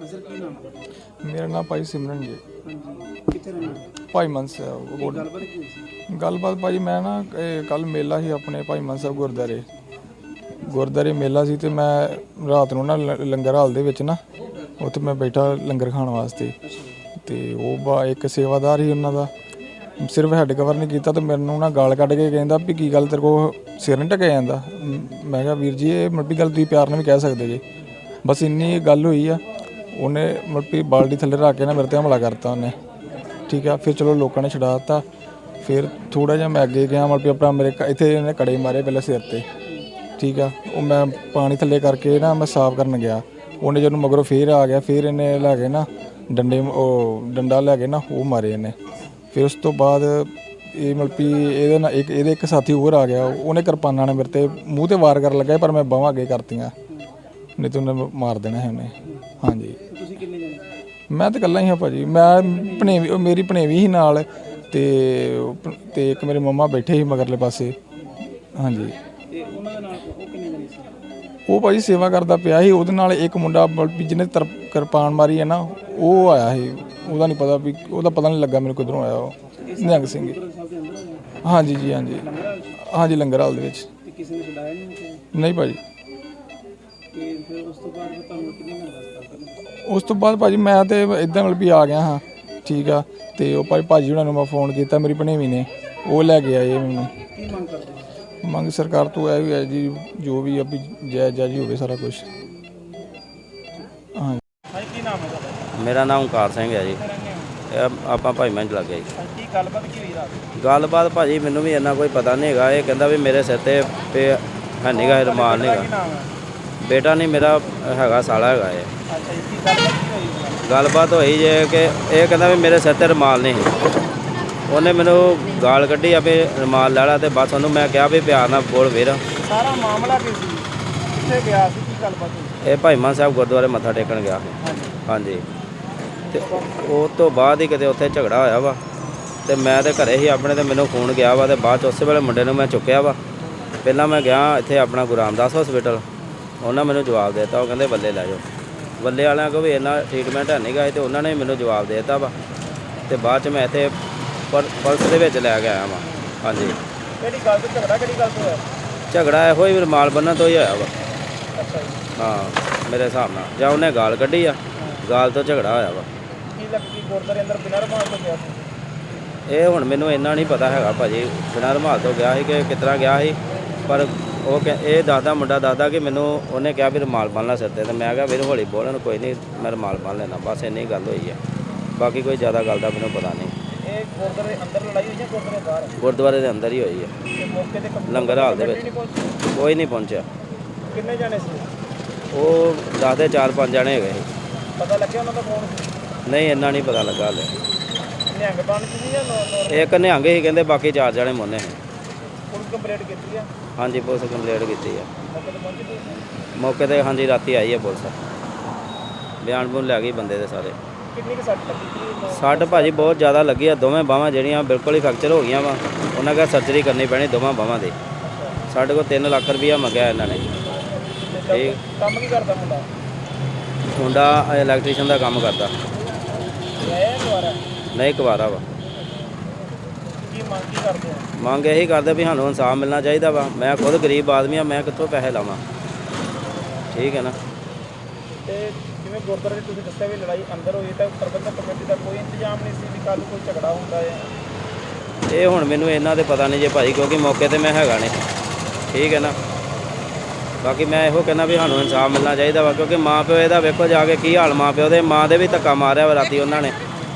Sir ਕੀ ਨਾਮ ਹੈ? ਮੇਰਾ ਨਾਮ ਭਾਈ ਸਿਮਰਨ ਜੀ। ਹਾਂਜੀ। ਕਿੱਥੇ ਰਹਿੰਦੇ ਹੋ? ਭਾਈ ਮਨ ਸਾਹਿਬ ਗੁਰ- ਗੱਲਬਾਤ ਕੀ ਹੋਈ ਸੀ? ਗੱਲਬਾਤ ਭਾਜੀ ਮੈਂ ਨਾ ਕੱਲ ਮੇਲਾ ਸੀ ਆਪਣੇ ਭਾਈ ਮਨ ਸਾਹਿਬ ਗੁਰਦਾਰੇ ਗੁਰਦਾਰੇ ਮੇਲਾ ਸੀ ਤੇ ਮੈਂ ਰਾਤ ਨੂੰ ਨਾ ਲ- ਲੰਗਰ ਹਾਲ ਦੇ ਵਿੱਚ ਨਾ ਉੱਥੇ ਮੈਂ ਬੈਠਾ ਲੰਗਰ ਖਾਣ ਵਾਸਤੇ। ਤੇ ਉਹ ਬਾ ਇੱਕ ਸੇਵਾਦਾਰ ਹੀ ਉਹਨਾਂ ਦਾ। ਸਿਰਫ ਹੈਡ ਕਵਰ ਨਹੀਂ ਕੀਤਾ ਤੇ ਮੈਨੂੰ ਨਾ ਗਾਲ ਕੱਢ ਕੇ ਕਹਿੰਦਾ ਵੀ ਕੀ ਗੱਲ ਤੇਰੇ ਕੋ ਸਿਰ ਨਹੀਂ ਟਕਿਆ ਜਾਂਦਾ। ਮ- ਮੈਂ ਕਿਹਾ ਵੀਰ ਜੀ ਇਹ ਮੱਟੀ ਗੱਲ ਤੁਸੀਂ ਪਿਆਰ ਨਾਲ ਵੀ ਕਹਿ ਸਕਦੇ ਜੀ। ਬਸ ਇੰਨੀ ਗੱਲ ਹੋਈ ਆ ਉਹਨੇ ਮੱਟੀ ਬਾਲਟੀ ਥੱਲੇ ਰੱਖ ਕੇ ਨਾ ਮੇਰੇ ਤੇ ਹਮਲਾ ਕਰਤਾ ਉਹਨੇ। ਠੀਕ ਆ, ਫਿਰ ਚਲੋ ਲੋਕਾਂ ਨੇ ਛਡਾ ਦਿੱਤਾ। ਫਿਰ ਥੋੜਾ ਜਿਹਾ ਮੈਂ ਅੱਗੇ ਗਿਆ, ਮਤਲਬ ਆਪਣਾ ਮੇਰੇ ਕ- ਇੱਥੇ ਇਹਨੇ ਕੜੇ ਮਾਰੇ ਪਹਿਲਾਂ ਸਿਰ ਤੇ। ਠੀਕ ਆ, ਉਹ ਮੈਂ ਪਾਣੀ ਥੱਲੇ ਕਰਕੇ ਨਾ ਮੈਂ ਸਾਫ਼ ਕਰਨ ਗਿਆ। ਉਹਨੇ ਜਦੋਂ ਮਗਰੋਂ ਫੇਰ ਆ ਗਿਆ, ਫਿਰ ਇਹਨੇ ਲੈ ਕੇ ਨਾ ਡੰਡੇ ਉਹ ਡੰਡਾ ਲੈ ਕੇ ਨਾ ਉਹ ਮਾਰੇ ਇਹਨੇ। ਫਿਰ ਉਸ ਤੋਂ ਬਾਅਦ ਇਹ ਮਤਲਬ ਵੀ ਇਹਦੇ ਨਾਲ ਇੱਕ, ਇਹਦੇ ਇੱਕ ਸਾਥੀ ਹੋਰ ਆ ਗਿਆ। ਉਹਨੇ ਕਿਰਪਾਨਾਂ ਨਾਲ ਮੇਰੇ ਤੇ ਮੂੰਹ ਤੇ ਵਾਰ ਕਰਨ ਲੱਗਾ ਪਰ ਮੈਂ ਬਾਹਾਂ ਅੱਗੇ ਕਰਤੀਆਂ। ਨਹੀਂ ਤਾਂ ਉਹਨੇ ਮਾਰ ਦੇਣਾ ਸੀ ਉਹਨੇ। ਹਾਂਜੀ। ਤੇ ਤੁਸੀਂ ਕਿੰਨੇ ਜਣੇ ਮੈਂ ਤਾਂ ਇਕੱਲਾ ਹੀ ਹਾਂ ਭਾਜੀ। ਮੈਂ ਭਣੇਵੀ ਉਹ ਮੇਰੀ ਭਣੇਵੀ ਸੀ ਨਾਲ ਤੇ ਉਹ ਭ- ਤੇ ਇੱਕ ਮੇਰੇ ਮੰਮਾ ਬੈਠੇ ਸੀ ਮਗਰਲੇ ਪਾਸੇ। ਹਾਂਜੀ। ਤੇ ਉਹਨਾਂ ਦੇ ਨਾਲ ਉਹ ਕਿੰਨੇ ਜਣੇ ਸੀ? ਉਹ ਭਾਜੀ ਸੇਵਾ ਕਰਦਾ ਪਿਆ ਸੀ। ਉਹਦੇ ਨਾਲ ਇੱਕ ਮੁੰਡਾ ਬ- ਵੀ ਜਿਹਨੇ ਤਰ- ਕਿਰਪਾਨ ਮਾਰੀ ਹੈ ਨਾ ਉਹ ਆਇਆ ਸੀ। ਉਹਦਾ ਨਹੀਂ ਪਤਾ ਵੀ ਉਹਦਾ ਪਤਾ ਨਹੀਂ ਲੱਗਾ ਮੈਨੂੰ ਕਿੱਧਰੋਂ ਆਇਆ ਉਹ। ਨਿਹੰਗ ਸਿੰਘ। ਗੁਰੂ ਸਾਹਿਬ ਦੇ ਅੰਦਰ ਹੋਇਆ ਹਾਂਜੀ ਜੀ ਹਾਂਜੀ? ਹਾਂਜੀ ਲੰਗਰ ਹਾਲ ਦੇ ਵਿੱਚ। ਤੇ ਕਿਸੇ ਨੇ ਛਡਾਇਆ ਨਹੀਂ ਉੱਥੇ? ਨਹੀਂ ਭਾਜੀ। ਤੇ ਫਿਰ ਉਸ ਤੋਂ ਬਾਅਦ ਫਿਰ ਤੁਹਾਨੂੰ ਕਿੰਨੇ ਘੰਟੇ ਦਾ ਕਰਨਾ ਉਸ ਤੋਂ ਬਾਅਦ ਭਾਜੀ ਮੈਂ ਤੇ ਇਦਾਂ ਮਤਲਬ ਵੀ ਆ ਗਿਆ ਹਾਂ ਠੀਕ ਆ। ਤੇ ਉਹ ਭਾਈ ਭਾਜੀ ਉਹਨਾਂ ਨੂੰ ਮੈਂ ਫੋਨ ਕੀਤਾ ਮੇਰੀ ਭਣੇਵੀ ਨੇ ਉਹ ਲੈ ਕੇ ਆਏ ਮੈਨੂੰ। ਕੀ ਮੰਗ ਕਰਦੇ ਹੋ? ਮੰਗ ਸਰਕਾਰ ਤੋਂ ਇਹ ਵੀ ਹੈ ਜੀ ਜੋ ਵੀ ਆ ਵੀ ਜਾਇਜ਼ ਜਾਇਜ਼ ਹੀ ਹੋਵੇ ਸਾਰਾ ਕੁਝ ਹਾਂ। ਹਾਂਜੀ ਕੀ ਨਾਮ ਹੈ ਤੁਹਾਡਾ? ਮੇਰਾ ਨਾਮ ਓਮਕਾਰ ਸਿੰਘ ਹੈ ਜੀ। ਇਹ ਆਪਾਂ ਭਾਈ ਮੰਝ ਲੱਗੇ ਜੀ। ਕੀ ਗੱਲਬਾਤ ਕੀ ਹੋਈ ਰਾਤ? ਗੱਲਬਾਤ ਭਾਜੀ ਮੈਨੂੰ ਵੀ ਇੰਨਾ ਕੋਈ ਪਤਾ ਨਹੀਂ ਹੈਗਾ। ਇਹ ਕਹਿੰਦਾ ਵੀ ਮੇਰੇ ਸਿਰ ਤੇ ਪੇ ਹੈ ਨਹੀਂਗਾ ਰਮਾਲ ਕੀ ਨਹੀਂਗਾ ਨਾਮ ਹੈ? ਬੇਟਾ ਨਹੀਂ ਮੇਰਾ ਹੈਗਾ ਸਾਲਾ ਹੈਗਾ ਇਹ। ਅੱਛਾ ਜੀ ਕੀ ਗੱਲਬਾਤ ਹੋਈ ਜੇ ਕਿ ਇਹ ਕਹਿੰਦਾ ਵੀ ਮੇਰੇ ਸਿਰ ਤੇ ਰਮਾਲ ਨਹੀਂ ਉਹਨੇ ਮੈਨੂੰ ਗਾਲ ਕੱਢੀ ਆ ਵੀ ਰਮਾਲ ਲੈ ਲਾ ਤੇ ਬਸ ਉਹਨੂੰ ਮੈਂ ਕਿਹਾ ਵੀ ਪਿਆਰ ਨਾਲ ਬੋਲ ਵੀਰ। ਸਾਰਾ ਮਾਮਲਾ ਕੀ ਸੀ? ਕਿੱਥੇ ਗਿਆ ਸੀ? ਕੀ ਗੱਲਬਾਤ ਹੋਈ? ਇਹ ਭਾਈ ਮਾਨ ਸਾਹਿਬ ਗੁਰਦੁਆਰੇ ਮੱਥਾ ਟੇਕਣ ਗਿਆ ਹਾਂਜੀ। ਹਾਂਜੀ। ਤੇ ਉਹ ਤੋਂ ਬਾਅਦ ਹੀ ਕਿਤੇ ਉੱਥੇ ਝਗੜਾ ਹੋਇਆ ਵਾ। ਤੇ ਮੈਂ ਤੇ ਘਰੇ ਹੀ ਆਪਣੇ ਤੇ ਮੈਨੂੰ ਫੋਨ ਗਿਆ ਵਾ ਤੇ ਬਾਅਦ ਚ ਉਸੇ ਵੇਲੇ ਮੁੰਡੇ ਨੂੰ ਮੈਂ ਚੁੱਕਿਆ ਵਾ। ਪਹਿਲਾਂ ਮੈਂ ਗਿਆ ਇੱਥੇ ਆਪਣਾ ਗੁਰੂ ਰਾਮਦਾਸ ਹਸਪੀਟਲ ਉਹਨਾਂ ਮੈਨੂੰ ਜਵਾਬ ਦਿੱਤਾ। ਉਹ ਕਹਿੰਦੇ ਬੱਲੇ ਲੈ ਜਾਓ। ਬੱਲੇ ਵਾਲਿਆਂ ਕੋਲ ਵੀ ਇੰਨਾ ਟ੍ਰੀਟਮੈਂਟ ਹੈ ਨਹੀਂਗਾ ਤੇ ਉਹਨਾਂ ਨੇ ਮੈਨੂੰ ਜਵਾਬ ਦੇ ਦਿੱਤਾ ਵਾ। ਤੇ ਬਾਅਦ ਚ ਮੈਂ ਇੱਥੇ ਪਰ- ਪੁਲਿਸ ਦੇ ਵਿੱਚ ਲੈ ਕੇ ਆਇਆ ਵਾ। ਹਾਂਜੀ। ਕਿਹੜੀ ਗੱਲ ਤੋਂ? ਝਗੜਾ ਕਿਹੜੀ ਗੱਲ ਤੋਂ ਹੋਇਆ? ਝਗੜਾ ਇਹੋ ਹੀ ਰਮਾਲ ਬੰਨਣ ਤੋਂ ਹੀ ਹੋਇਆ ਵਾ। ਅੱਛਾ ਹਾਂ ਮੇਰੇ ਹਿਸਾਬ ਨਾਲ। ਜਾਂ ਉਹਨੇ ਗਾਲ ਕੱਢੀ ਆ। ਗਾਲ ਤੋਂ ਝਗੜਾ ਹੋਇਆ ਵਾ। ਕੀ ਲੱਗੀ ਗੁਰਦਾਰੇ ਅੰਦਰ ਬਿਨਾਂ ਰਮਾਨ ਤੋਂ ਗਿਆ ਸੀ? ਇਹ ਹੁਣ ਮੈਨੂੰ ਇੰਨਾ ਨਹੀਂ ਪਤਾ ਹੈਗਾ ਭਾਜੀ। ਬਿਨਾਂ ਰੁਮਾਲ ਤੋਂ ਗਿਆ ਸੀ ਕਿ ਕਿਤਨਾ ਗਿਆ ਸੀ। ਪਰ ਉਹ ਕਹਿ- ਇਹ ਦਾਦਾ ਮੁੰਡਾ ਦਾਦਾ ਕਿ ਮੈਨੂੰ ਉਹਨੇ ਕਿਹਾ ਵੀ ਰੁਮਾਲ ਬੰਨ ਲੈ ਸਿਰ ਤੇ ਤੇ ਮੈਂ ਕਿਹਾ ਵੀਰ ਹੌਲੀ ਬੋਲਣ ਕੋਈ ਨਹੀਂ ਮੈਂ ਰੁਮਾਲ ਬੰਨ ਲੈਣਾ ਬਸ ਇੰਨੀ ਗੱਲ ਹੋਈ ਆ। ਬਾਕੀ ਕੋਈ ਜ਼ਿਆਦਾ ਗੱਲ ਦਾ ਮੈਨੂੰ ਪਤਾ ਨਹੀਂ। ਇਹ ਗੁਰਦਾਰੇ ਅੰਦਰ ਲੜਾਈ ਹੋਈ ਜਾਂ ਗੁਰਦਾਰੇ ਬਾਹਰ? ਗੁਰਦੁਆਰੇ ਦੇ ਅੰਦਰ ਹੀ ਹੋਈ ਮੌਕੇ ਤੇ ਕੰਪਨੀ ਲੰਗਰ ਹਾਲ ਦੇ ਵਿੱਚ। ਕੋਈ ਨਹੀਂ ਪਹੁੰਚਿਆ। ਕਿੰਨੇ ਜਾਣੇ ਸੀ? ਉਹ ਚਾਰ ਪੰਜ ਜਣੇ ਹੈਗੇ ਸੀ। ਪਤਾ ਲੱਗਿਆ ਉਹਨਾਂ ਦਾ ਕੌਣ ਨਹੀਂ ਇੰਨਾ ਨਹੀਂ ਪਤਾ ਲੱਗਾ ਹਲੇ। ਨਿਹੰਗ ਬਣ ਸੀ ਜਾਂ ਨੋ ਨੋ ਇੱਕ ਨਿਹੰਗ ਸੀ ਕਹਿੰਦੇ ਬਾਕੀ ਚਾਰ ਜਣੇ ਮੋਨੇ ਪੁਲਿਸ ਕੰਪਲੇਂਟ ਕੀਤੀ ਆ? ਹਾਂਜੀ ਪੁਲਿਸ ਕੰਪਲੇਂਟ ਕੀਤੀ ਆ। ਮੌਕੇ ਤੇ ਹਾਂਜੀ ਰਾਤੀ ਆਈ ਹੈ ਪੁਲਿਸ। ਬਿਆਨ ਬੁਨ ਲੈ ਗਈ ਬੰਦੇ ਦੇ ਸਾਰੇ। ਕਿੰਨੀ ਕੁ ਸੱਟ ਲੱਗੀ ਸੱਟ ਭਾਜੀ ਬਹੁਤ ਜ਼ਿਆਦਾ ਲੱਗੀ ਆ ਦੋਵੇਂ ਬਾਹਾਂ ਜਿਹੜੀਆਂ ਬਿਲਕੁਲ ਹੀ ਫ੍ਰੈਕਚਰ ਹੋ ਗਈਆਂ ਵਾ। ਉਹਨਾਂ ਦਾ ਸਰਜਰੀ ਕਰਨੀ ਪੈਣੀ ਦੋਵਾਂ ਬਾਹਾਂ ਦੀ। ਸਾਡੇ ਕੋਲ 3 ਲੱਖ ਰੁਪਈਆ ਮੰਗਿਆ ਇਹਨਾਂ ਨੇ। ਠੀਕ ਕੰਮ ਕੀ ਕਰਦਾ ਮੁੰਡਾ? ਮੁੰਡਾ ਇਲੈਕਟ੍ਰੀਸ਼ੀਅਨ ਦਾ ਕੰਮ ਕਰਦਾ। ਨਹੀਂ ਕੁਵਾਰਾ ਵਾ। ਮੰਗ ਕੀ ਕਰਦੇ ਆ ਮੰਗ ਇਹੀ ਕਰਦੇ ਵੀ ਸਾਨੂੰ ਇਨਸਾਫ ਮਿਲਣਾ ਚਾਹੀਦਾ ਵਾ। ਮੈਂ ਖੁਦ ਗਰੀਬ ਆਦਮੀ ਆ ਮੈਂ ਕਿੱਥੋਂ ਪੈਸੇ ਲਾਵਾਂ? ਠੀਕ ਹੈ ਨਾ? ਤੇ ਜਿਵੇਂ ਗੁਰਦੁਆਰੇ 'ਚ ਤੁਸੀਂ ਦੱਸਿਆ ਵੀ ਲੜਾਈ ਅੰਦਰ ਹੋਈ ਤਾਂ ਪ੍ਰਬੰਧਕ ਕਮੇਟੀ ਦਾ ਕੋਈ ਇੰਤਜ਼ਾਮ ਨਹੀਂ ਸੀ ਵੀ ਕੱਲ ਕੋਈ ਝਗੜਾ ਹੁੰਦਾ ਹੈ ਇਹ ਹੁਣ ਮੈਨੂੰ ਇਹਨਾਂ ਦੇ ਪਤਾ ਨਹੀਂ ਜੇ ਭਾਈ ਕਿਉਂਕਿ ਮੌਕੇ ਤੇ ਮੈਂ ਹੈਗਾ ਨਹੀਂ। ਠੀਕ ਹੈ ਨਾ? ਬਾਕੀ ਮੈਂ ਇਹੋ ਕਹਿੰਦਾ ਵੀ ਸਾਨੂੰ ਇਨਸਾਫ ਮਿਲਣਾ ਚਾਹੀਦਾ ਵਾ ਕਿਉਂਕਿ ਮਾਂ ਪਿਓ ਇਹਦਾ ਵੇਖੋ ਜਾ ਕੇ ਕੀ ਹਾਲ ਮਾਂ ਪਿਓ ਦੇ। ਮਾਂ ਦੇ ਵੀ ਧੱਕਾ ਮਾਰਿਆ ਵਾ ਰਾਤੀ ਉਹਨਾਂ ਨੇ।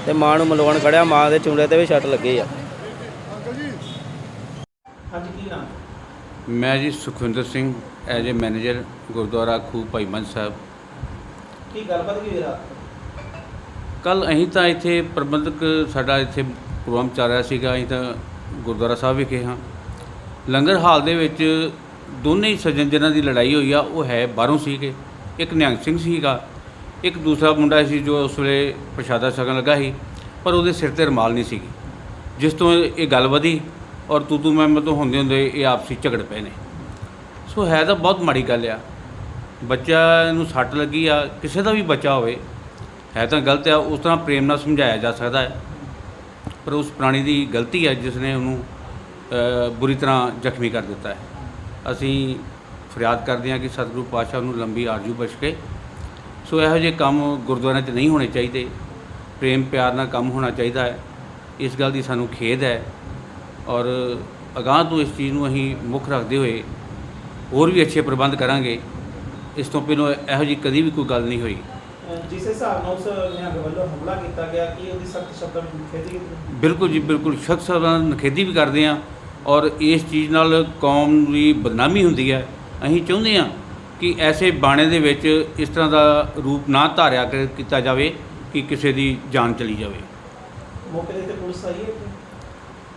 ਤੇ ਮਾਂ ਨੂੰ ਮਲਵਾਉਣ ਖੜਿਆ ਮਾਂ ਦੇ ਚੁੰਡੇ ਤੇ ਵੀ ਛੱਟ ਲੱਗੀ ਆ ਹਾਂਜੀ ਕੀ ਨਾਮ ਮੈਂ ਜੀ Sukhwinder Singh as a manager Gurdwara Khuh Bhai Manjh ਸਾਹਿਬ। ਕੀ ਗੱਲਬਾਤ ਕੀ ਰਾਤ ਕੱਲ ਅਸੀਂ ਤਾਂ ਇੱਥੇ ਪ੍ਰਬੰਧਕ ਸਾਡਾ ਇੱਥੇ ਪ੍ਰੋਗਰਾਮ ਚੱਲ ਰਿਹਾ ਸੀਗਾ ਅਸੀਂ ਤਾਂ ਗੁਰਦੁਆਰਾ ਸਾਹਿਬ ਵਿਖੇ ਹਾਂ। ਲੰਗਰ ਹਾਲ ਦੇ ਵਿੱਚ ਦੋਨੇ ਹੀ ਸੱਜਣ ਜਿਨ੍ਹਾਂ ਦੀ ਲੜਾਈ ਹੋਈ ਆ ਉਹ ਹੈ ਬਾਹਰੋਂ ਸੀਗੇ। ਇੱਕ ਨਿਹੰਗ ਸਿੰਘ ਸੀਗਾ ਇੱਕ ਦੂਸਰਾ ਮੁੰਡਾ ਸੀ ਜੋ ਉਸ ਵੇਲੇ ਪ੍ਰਸ਼ਾਦਾ ਛਕਣ ਲੱਗਾ ਸੀ ਪਰ ਉਹਦੇ ਸਿਰ ਤੇ ਰਮਾਲ ਨਹੀਂ ਸੀਗੀ। ਜਿਸ ਤੋਂ ਇਹ ਗੱਲ ਵਧੀ ਔਰ ਤੂੰ ਤੂੰ ਮੈਂ ਮੈਂ ਤੋਂ ਹੁੰਦੇ ਹੁੰਦੇ ਇਹ ਆਪਸੀ ਝਗੜ ਪਏ ਨੇ। ਸੋ ਹੈ ਤਾਂ ਬਹੁਤ ਮਾੜੀ ਗੱਲ ਆ। ਬੱਚਾ ਨੂੰ ਸੱਟ ਲੱਗੀ ਆ, ਕਿਸੇ ਦਾ ਵੀ ਬੱਚਾ ਹੋਵੇ, ਹੈ ਤਾਂ ਗਲਤ ਆ, ਉਸ ਤਰ੍ਹਾਂ ਪ੍ਰੇਮ ਨਾਲ ਸਮਝਾਇਆ ਜਾ ਸਕਦਾ ਹੈ। ਪਰ ਉਸ ਪ੍ਰਾਣੀ ਦੀ ਗਲਤੀ ਹੈ ਜਿਸ ਨੇ ਉਹਨੂੰ ਬੁਰੀ ਤਰ੍ਹਾਂ ਜ਼ਖਮੀ ਕਰ ਦਿੱਤਾ ਹੈ। ਅਸੀਂ ਫਰਿਆਦ ਕਰਦੇ ਹਾਂ ਕਿ ਸਤਿਗੁਰੂ ਪਾਤਸ਼ਾਹ ਨੂੰ ਲੰਬੀ ਆਰਜੂ ਬਖਸ਼ੇ। ਸੋ ਇਹੋ ਜਿਹੇ ਕੰਮ ਗੁਰਦੁਆਰਿਆਂ 'ਚ ਨਹੀਂ ਹੋਣੇ ਚਾਹੀਦੇ। ਪ੍ਰੇਮ ਪਿਆਰ ਨਾਲ ਕੰਮ ਹੋਣਾ ਚਾਹੀਦਾ ਹੈ। ਇਸ ਗੱਲ ਦੀ ਸਾਨੂੰ ਖੇਦ ਹੈ ਔਰ ਅਗਾਂਹ ਤੋਂ ਇਸ ਚੀਜ਼ ਨੂੰ ਅਸੀਂ ਮੁੱਖ ਰੱਖਦੇ ਹੋਏ ਹੋਰ ਵੀ ਅੱਛੇ ਪ੍ਰਬੰਧ ਕਰਾਂਗੇ ਇਸ ਤੋਂ ਪਹਿਲਾਂ ਇਹੋ ਜਿਹੀ ਕਦੀ ਵੀ ਕੋਈ ਗੱਲ ਨਹੀਂ ਹੋਈ। ਜਿਸ ਹਿਸਾਬ ਨਾਲ ਉਸ ਨਿਹੰਗ ਵੱਲੋਂ ਹਮਲਾ ਕੀਤਾ ਗਿਆ ਕਿ ਉਹਦੀ ਸਖਤ ਸ਼ਬਦਾਂ ਵਿੱਚ ਨਿਖੇਧੀ ਬਿਲਕੁਲ ਜੀ ਬਿਲਕੁਲ ਸ਼ਖਸ ਨਾਲ ਨਖੇਦੀ ਵੀ ਕਰਦੇ ਆ ਔਰ ਇਸ ਚੀਜ਼ ਨਾਲ ਕੌਮ ਦੀ ਬਦਨਾਮੀ ਹੁੰਦੀ ਹੈ। ਅਸੀਂ ਚਾਹੁੰਦੇ ਆ ਕਿ ਐਸੇ ਬਾਣੇ ਦੇ ਵਿੱਚ ਇਸ ਤਰ੍ਹਾਂ ਦਾ ਰੂਪ ਨਾ ਧਾਰਿਆ ਕਰ- ਕੀਤਾ ਜਾਵੇ ਕਿ ਕਿਸੇ ਦੀ ਜਾਨ ਚਲੀ ਜਾਵੇ। ਮੌਕੇ ਤੇ ਪੁਲਿਸ ਆਈ ਹੈ?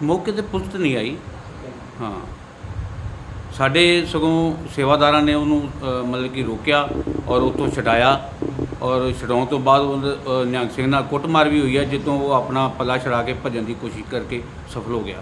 ਮੌਕੇ ਤੇ ਪੁਲਿਸ ਤਾਂ ਨਹੀਂ ਆਈ। ਹਾਂ। ਸਾਡੇ ਸਗੋਂ ਸੇਵਾਦਾਰਾਂ ਨੇ ਉਹਨੂੰ ਅ, ਮਤਲਬ ਕਿ ਰੋਕਿਆ ਔਰ ਉਤੋਂ ਛਡਾਇਆ ਔਰ ਛਡਾਉਣ ਤੋਂ ਬਾਅਦ ਉਹਦੇ, ਅ, ਨਿਹੰਗ ਸਿੰਘ ਨਾਲ ਕੁੱਟਮਾਰ ਵੀ ਹੋਈ ਹੈ ਜਿੱਤੋਂ ਉਹ ਆਪਣਾ ਪੱਲਾ ਛੜਾ ਕੇ ਭੱਜਣ ਦੀ ਕੋਸ਼ਿਸ਼ ਕਰਕੇ ਸਫਲ ਹੋ ਗਿਆ।